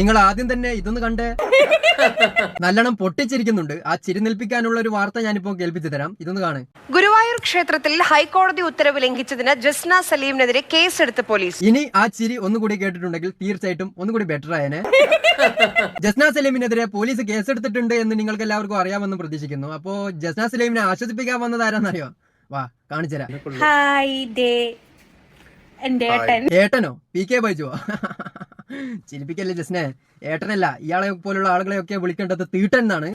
നിങ്ങൾ ആദ്യം തന്നെ ഇതൊന്ന് കണ്ടേ നല്ലോണം പൊട്ടിച്ചിരിക്കുന്നുണ്ട്. ആ ചിരി നിൽപ്പിക്കാനുള്ള ഒരു വാർത്ത ഞാനിപ്പോ കേൾപ്പിച്ചു തരാം. ഇതൊന്ന് കാണേ. ഗുരുവായൂർ ക്ഷേത്രത്തിൽ ഹൈക്കോടതി ഉത്തരവ് ലംഘിച്ചതിന് ജസ്ന സലീമിനെതിരെ കേസെടുത്ത് പോലീസ്. ഇനി ആ ചിരി ഒന്നുകൂടി കേട്ടിട്ടുണ്ടെങ്കിൽ തീർച്ചയായിട്ടും ഒന്നുകൂടി ബെറ്റർ ആയനെ. ജസ്ന സലീമിനെതിരെ പോലീസ് കേസെടുത്തിട്ടുണ്ട് എന്ന് നിങ്ങൾക്ക് എല്ലാവർക്കും അറിയാമെന്ന് പ്രതീക്ഷിക്കുന്നു. അപ്പോ ജസ്ന സലീമിനെ ആശ്വസിപ്പിക്കാൻ വന്നത് ആരാന്നറിയോ? വാ കാണിച്ചുതരാം ഏട്ടനോ? P K ബൈജുവോ? ചിരിപ്പിക്കല്ലേ ജസ്നെ? ഏട്ടനല്ല ഇയാളെ പോലുള്ള ആളുകളെയൊക്കെ വിളിക്കേണ്ടത് തീട്ടൻ എന്നാണ്.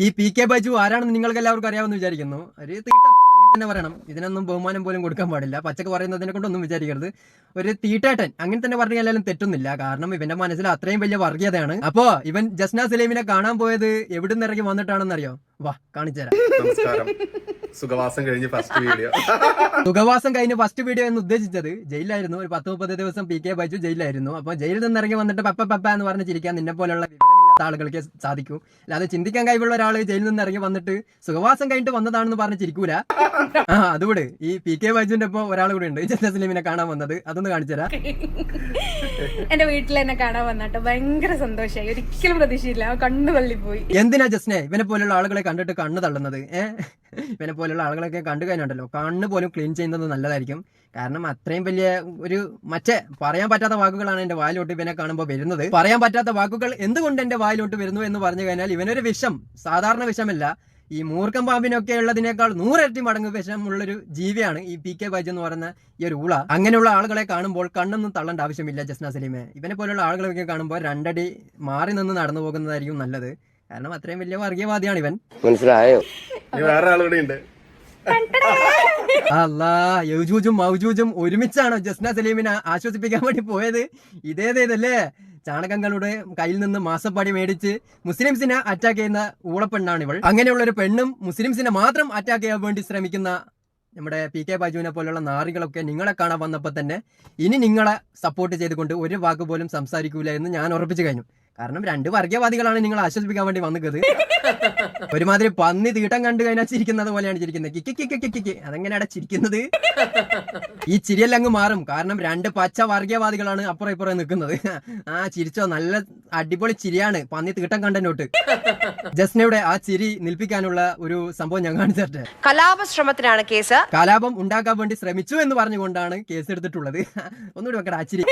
ഈ പി കെ ബൈജു ആരാണെന്ന് നിങ്ങൾക്ക് എല്ലാവർക്കും അറിയാമെന്ന് വിചാരിക്കുന്നു. ഒരു തീട്ടൻ അങ്ങനെ തന്നെ പറയണം. ഇതിനൊന്നും ബഹുമാനം പോലും കൊടുക്കാൻ പാടില്ല. പച്ചക്ക് പറയുന്നതിനെ കൊണ്ടൊന്നും വിചാരിക്കരുത്. ഒരു തീട്ടേട്ടൻ അങ്ങനെ തന്നെ പറഞ്ഞാൽ എല്ലാവരും തെറ്റൊന്നുമില്ല. കാരണം ഇവന്റെ മനസ്സിൽ അത്രയും വലിയ വർഗീയതയാണ്. അപ്പോ ഇവൻ ജസ്ന സലീമിനെ കാണാൻ പോയത് എവിടുന്ന് ഇറങ്ങി വന്നിട്ടാണെന്നറിയോ? വാ കാണിച്ചുതരാം. നമസ്കാരം. സുഖവാസം കഴിഞ്ഞ് ഫസ്റ്റ് വീഡിയോ സുഖവാസം കഴിഞ്ഞ് ഫസ്റ്റ് വീഡിയോ എന്ന് ഉദ്ദേശിച്ചത് ജയിലായിരുന്നു ഒരു പത്ത് മുപ്പത് ദിവസം പി കെ ബൈജു ജയിലായിരുന്നു അപ്പൊ ജയിലിൽ നിന്ന് ഇറങ്ങി വന്നിട്ട് പപ്പ പപ്പ എന്ന് പറഞ്ഞ് ചിരിക്കാൻ നിന്നെ പോലുള്ള വിവരമില്ലാത്ത ആളുകൾക്ക് സാധിക്കൂ. അല്ലാതെ ചിന്തിക്കാൻ കഴിവുള്ള ഒരാൾ ജയിലിൽ നിന്ന് ഇറങ്ങി വന്നിട്ട് സുഖവാസം കഴിഞ്ഞിട്ട് വന്നതാണെന്ന് പറഞ്ഞ് ചിരിക്കൂല. ആ അതുകൂടെ. ഈ പി കെ ബൈജുവിന്റെ ഇപ്പൊ ഒരാൾ കൂടെ ഉണ്ട്. ജസ്ന സലീമിനെ കാണാൻ വന്നത്. അതൊന്ന് കാണിച്ചുതരാം എന്റെ വീട്ടിൽ എന്നെ കാണാൻ വന്നിട്ട് ഭയങ്കര സന്തോഷമായി ഒരിക്കലും പ്രതീക്ഷയില്ല. കണ്ണു തള്ളിപ്പോയി എന്തിനാ ജസ്നെ ഇവനെ പോലുള്ള ആളുകളെ കണ്ടിട്ട് കണ്ണു തള്ളുന്നത് ഏഹ് ഇവനെ പോലുള്ള ആളുകളൊക്കെ കണ്ടു കഴിഞ്ഞുണ്ടല്ലോ. കണ്ണ് പോലും ക്ലീൻ ചെയ്യുന്നത് നല്ലതായിരിക്കും. കാരണം അത്രയും വലിയ ഒരു മറ്റേ പറയാൻ പറ്റാത്ത വാക്കുകളാണ് എന്റെ വായിലോട്ട് ഇവനെ കാണുമ്പോൾ വരുന്നത്. പറയാൻ പറ്റാത്ത വാക്കുകൾ എന്തുകൊണ്ട് എന്റെ വായിലോട്ട് വരുന്നു എന്ന് പറഞ്ഞു കഴിഞ്ഞാൽ ഇവനൊരു വിഷം സാധാരണ വിഷമല്ല. ഈ മൂർഖം പാമ്പിനൊക്കെ ഉള്ളതിനേക്കാൾ നൂറിരട്ടി മടങ്ങ് വിഷമുള്ളൊരു ജീവിയാണ് ഈ പി കെ ബൈജ് എന്ന് പറയുന്ന ഈ ഒരു ഉള അങ്ങനെയുള്ള ആളുകളെ കാണുമ്പോൾ കണ്ണൊന്നും തള്ളേണ്ട ആവശ്യമില്ല ജസ്ന സലീമെ. ഇവനെ പോലുള്ള ആളുകളൊക്കെ കാണുമ്പോൾ രണ്ടടി മാറി നിന്ന് നടന്നു പോകുന്നതായിരിക്കും നല്ലത്. കാരണം അത്രയും വലിയ വർഗീയവാദിയാണ് ഇവൻ. മനസ്സിലായോ? വേറെ യൗജൂജും മൗജൂജും ഒരുമിച്ചാണോ ജസ്ന സലീമിനെ ആശ്വസിപ്പിക്കാൻ വേണ്ടി പോയത്? ഇതേതേതല്ലേ? ചാണകങ്ങളുടെ കയ്യിൽ നിന്ന് മാസപ്പാടി മേടിച്ച് മുസ്ലിംസിനെ അറ്റാക്ക് ചെയ്യുന്ന ഊളപ്പെണ്ണാണ് ഇവൾ അങ്ങനെയുള്ള ഒരു പെണ്ണും മുസ്ലിംസിനെ മാത്രം അറ്റാക്ക് ചെയ്യാൻ വേണ്ടി ശ്രമിക്കുന്ന നമ്മുടെ പി കെ ബാജുവിനെ പോലുള്ള നാറികളൊക്കെ നിങ്ങളെ കാണാൻ വന്നപ്പോൾ തന്നെ ഇനി നിങ്ങളെ സപ്പോർട്ട് ചെയ്തുകൊണ്ട് ഒരു വാക്ക് പോലും സംസാരിക്കൂല എന്ന് ഞാൻ ഉറപ്പിച്ചു കഴിഞ്ഞു. കാരണം രണ്ട് വർഗീയവാദികളാണ് നിങ്ങൾ ആശ്വസിപ്പിക്കാൻ വേണ്ടി വന്നത്. ഒരുമാതിരി പന്നി തീട്ടം കണ്ടു കഴിഞ്ഞാൽ ചിരിക്കുന്നത് പോലെയാണ് ചിരിക്കുന്നത്. കിക്കി കിക്കി കിക്കി കിക്കി അതെങ്ങനെയാണ് ചിരിക്കുന്നത്? ഈ ചിരിയെല്ലാം അങ്ങ് മാറും. കാരണം രണ്ട് പച്ച വർഗീയവാദികളാണ് അപ്പുറം ഇപ്പുറം നിൽക്കുന്നത്. ആ ചിരിച്ചോ? നല്ല അടിപൊളി ചിരിയാണ്. പന്നി തീട്ടം കണ്ടനോട്ട് ജസ്നയുടെ ആ ചിരി നിൽപ്പിക്കാനുള്ള ഒരു സംഭവം ഞാൻ കാണിച്ചിട്ട് കലാപ ശ്രമത്തിനാണ് കേസ്. കലാപം ഉണ്ടാക്കാൻ വേണ്ടി ശ്രമിച്ചു എന്ന് പറഞ്ഞുകൊണ്ടാണ് കേസ് എടുത്തിട്ടുള്ളത്. ഒന്നുകൂടി വെക്കട ആ ചിരി.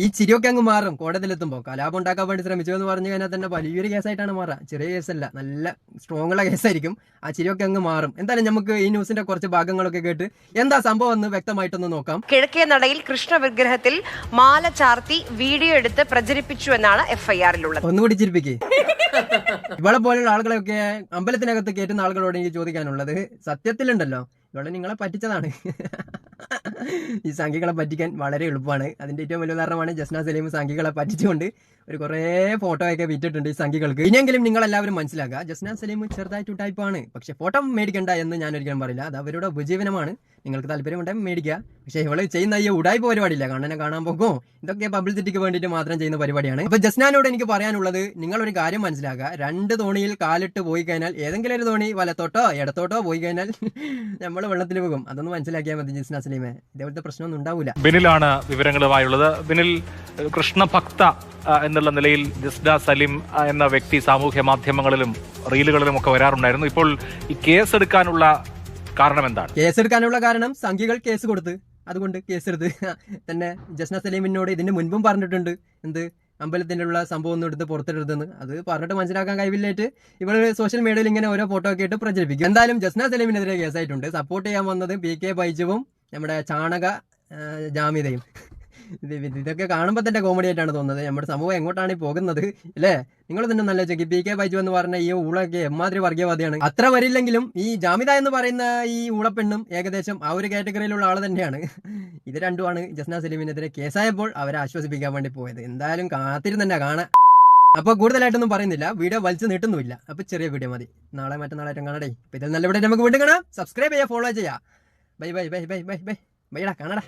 ഈ ചിരിയൊക്കെ അങ്ങ് മാറും. കോടതിയിലെത്തുമ്പോൾ കലാപം ഉണ്ടാക്കാൻ വേണ്ടി ശ്രമിച്ചു എന്ന് പറഞ്ഞു കഴിഞ്ഞാൽ തന്നെ വലിയൊരു കേസായിട്ടാണ് മാറുക. ചെറിയ കേസല്ല നല്ല സ്ട്രോങ് ഉള്ള കേസായിരിക്കും. ആ ചിരിയൊക്കെ അങ്ങ് മാറും. എന്തായാലും നമുക്ക് ഈ ന്യൂസിന്റെ കുറച്ച് ഭാഗങ്ങളൊക്കെ കേട്ട് എന്താ സംഭവം എന്ന് വ്യക്തമായിട്ടൊന്ന് നോക്കാം. കിഴക്കേ നടയിൽ കൃഷ്ണ വിഗ്രഹത്തിൽ മാല ചാർത്തി വീഡിയോ എടുത്ത് പ്രചരിപ്പിച്ചു എന്നാണ് എഫ്ഐആറിലുള്ളത്. ഒന്നുകൂടി ചിരിപ്പിക്കേ. ഇവളെ പോലെയുള്ള ആളുകളെയൊക്കെ അമ്പലത്തിനകത്ത് കയറ്റുന്ന ആളുകളോട് എനിക്ക് ചോദിക്കാനുള്ളത്. സത്യത്തിലുണ്ടല്ലോ. ഇവളെ നിങ്ങളെ പറ്റിച്ചതാണ്. ഈ സംഖ്യകളെ പറ്റിക്കാൻ വളരെ എളുപ്പമാണ്. അതിന്റെ ഏറ്റവും വലിയ ഉദാഹരണമാണ് ജസ്ന സലീം സംഖ്യകളെ പറ്റിച്ചുകൊണ്ട് ഒരു കുറേ ഫോട്ടോ ഒക്കെ വിറ്റിട്ടുണ്ട് ഈ സംഖ്യകൾക്ക് ഇനിയെങ്കിലും നിങ്ങൾ എല്ലാവരും മനസ്സിലാക്കുക. ജസ്ന സലീം ചെറുതായിട്ട് ആണ്. പക്ഷെ ഫോട്ടോ മേടിക്കണ്ട എന്ന് ഞാൻ ഒരിക്കലും പറയില്ല. അത് അവരുടെ ഉപജീവനമാണ്. നിങ്ങൾക്ക് താല്പര്യമുണ്ടെങ്കിൽ മേടിക്കുക. പക്ഷെ ഇവൾ ചെയ്യുന്ന ഈ ഉടായ്പ പരിപാടിയില്ല. കണ്ണനെ കാണാൻ പോകും. ഇതൊക്കെ പബ്ലിസിറ്റിക്ക് വേണ്ടിയിട്ട് മാത്രം ചെയ്യുന്ന പരിപാടിയാണ്. അപ്പൊ ജസ്നാനോട് എനിക്ക് പറയാനുള്ളത് നിങ്ങൾ ഒരു കാര്യം മനസ്സിലാക്കുക. രണ്ട് തോണിയിൽ കാലിട്ട് പോയി കഴിഞ്ഞാൽ ഏതെങ്കിലും ഒരു തോണി വലത്തോട്ടോ ഇടത്തോട്ടോ പോയി കഴിഞ്ഞാൽ നമ്മൾ വെള്ളത്തിൽ പോകും. അതൊന്ന് മനസ്സിലാക്കിയാൽ മതി ജസ്ന സലീമെ. ഇതേപോലത്തെ പ്രശ്നമൊന്നും ഉണ്ടാവില്ല ബിനിലാണ് വിവരങ്ങളുമായുള്ളത്. ബിനിൽ കൃഷ്ണഭക്ത എന്നുള്ള നിലയിൽ ജസ്ഡ സലിം എന്ന വ്യക്തി സാമൂഹ്യ മാധ്യമങ്ങളിലും റീലുകളിലും ഒക്കെ വരാറുണ്ടായിരുന്നു. ഇപ്പോൾ ഈ കേസ് എടുക്കാനുള്ള കാരണം എന്താണ്? കേസ് എടുക്കാനുള്ള കാരണം സംഖ്യകൾ കേസ് കൊടുത്ത്. അതുകൊണ്ട് കേസെടുത്ത്. തന്നെ ജസ്ന സലീമിനോട് ഇതിന് മുൻപും പറഞ്ഞിട്ടുണ്ട്. എന്ത് അമ്പലത്തിന്റെ ഉള്ള സംഭവം ഒന്നും എടുത്ത് പുറത്തെടുത്തെന്ന് അത് പറഞ്ഞിട്ട് മനസ്സിലാക്കാൻ കഴിവില്ലായിട്ട് ഇവൾ സോഷ്യൽ മീഡിയയിൽ ഇങ്ങനെ ഓരോ ഫോട്ടോ ഒക്കെ ഇട്ട് പ്രചരിപ്പിക്കും. എന്തായാലും ജസ്ന സലീമിനെതിരെ കേസായിട്ടുണ്ട്. സപ്പോർട്ട് ചെയ്യാൻ വന്നത് പി കെ ബൈജുവും നമ്മുടെ ചാണക ജാമ്യതയും ഇതൊക്കെ കാണുമ്പോൾ തന്നെ കോമഡി ആയിട്ടാണ് തോന്നുന്നത്. നമ്മുടെ സമൂഹം എങ്ങോട്ടാണ് ഈ പോകുന്നത്? അല്ലേ? നിങ്ങൾ തന്നെ നല്ല ചെക്ക്. പി കെ ബൈജു എന്ന് പറഞ്ഞ ഈ ഊളൊക്കെ എമ്മാതിരി വർഗീയവാദിയാണ് അത്ര വരില്ലെങ്കിലും ഈ ജാമിത എന്ന് പറയുന്ന ഈ ഊളപ്പെണ്ണും ഏകദേശം ആ ഒരു കാറ്റഗറിയിലുള്ള ആൾ തന്നെയാണ്. ഇത് രണ്ടുമാണ് ജസ്ന സലീമിനെതിരെ കേസായപ്പോൾ അവരെ ആശ്വസിപ്പിക്കാൻ വേണ്ടി പോയത്. എന്തായാലും കാത്തിരുന്ന് തന്നെ കാണാം. അപ്പൊ കൂടുതലായിട്ടൊന്നും പറയുന്നില്ല. വീഡിയോ വലിച്ചു നീട്ടുന്നുമില്ല. അപ്പൊ ചെറിയ വീഡിയോ മതി. നാളെ മറ്റന്നാളായിട്ടും കാണടേ ഇപ്പൊ ഇതിൽ നല്ല വീഡിയോ നമുക്ക് വീണ്ടും കാണാം. സബ്സ്ക്രൈബ് ചെയ്യാം ഫോളോ ചെയ്യാം bye bye bye bye bye bye bye കാണടാ.